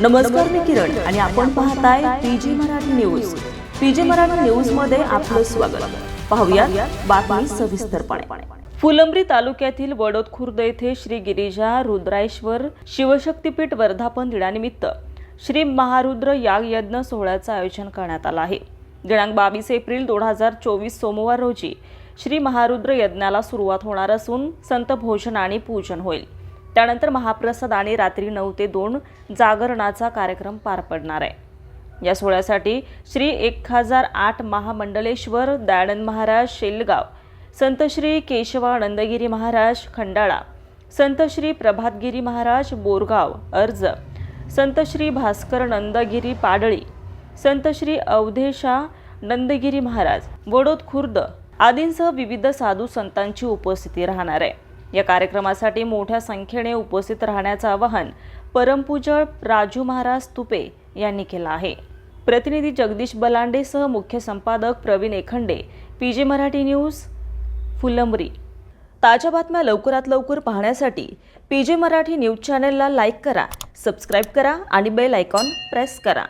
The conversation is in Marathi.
नमस्कार मी किरण आणि आपण पाहताय PG Marathi news. PG Marathi न्यूजमध्ये आपलं स्वागत. पाहूया बातमी सविस्तरपणे. फुलंब्री तालुक्यातील वडोद खुर्द येथे श्री गिरिजा रुद्राश्वर शिवशक्तीपीठ वर्धापन दिनानिमित्त श्री महारुद्र याग यज्ञ सोहळ्याचं आयोजन करण्यात आलं आहे. दिनांक बावीस एप्रिल दोन हजार चोवीस सोमवार रोजी श्री महारुद्र यज्ञाला सुरुवात होणार असून संत भोजन आणि पूजन होईल. त्यानंतर महाप्रसाद आणि रात्री नऊ ते दोन जागरणाचा कार्यक्रम पार पडणार आहे. या सोहळ्यासाठी श्री एक हजार आठ महामंडलेश्वर दयानंद महाराज शेलगाव संत श्री केशवानंदगिरी महाराज खंडाळा संत श्री प्रभातगिरी महाराज बोरगाव अर्ज संत श्री भास्कर नंदगिरी पाडळी संत श्री अवधेशा नंदगिरी महाराज वडोद खुर्द आदींसह विविध साधू संतांची उपस्थिती राहणार आहे. या कार्यक्रमासाठी मोठ्या संख्येने उपस्थित राहण्याचं आवाहन परमपूजळ राजू महाराज तुपे यांनी केलं आहे. प्रतिनिधी जगदीश बलांडेसह मुख्य संपादक Pravin Ekhande P J Marathi news Phulambri. ताज्या बातम्या लवकरात लवकर पाहण्यासाठी पी जे मराठी न्यूज चॅनलला लाईक करा सबस्क्राईब करा आणि बेल आयकॉन प्रेस करा.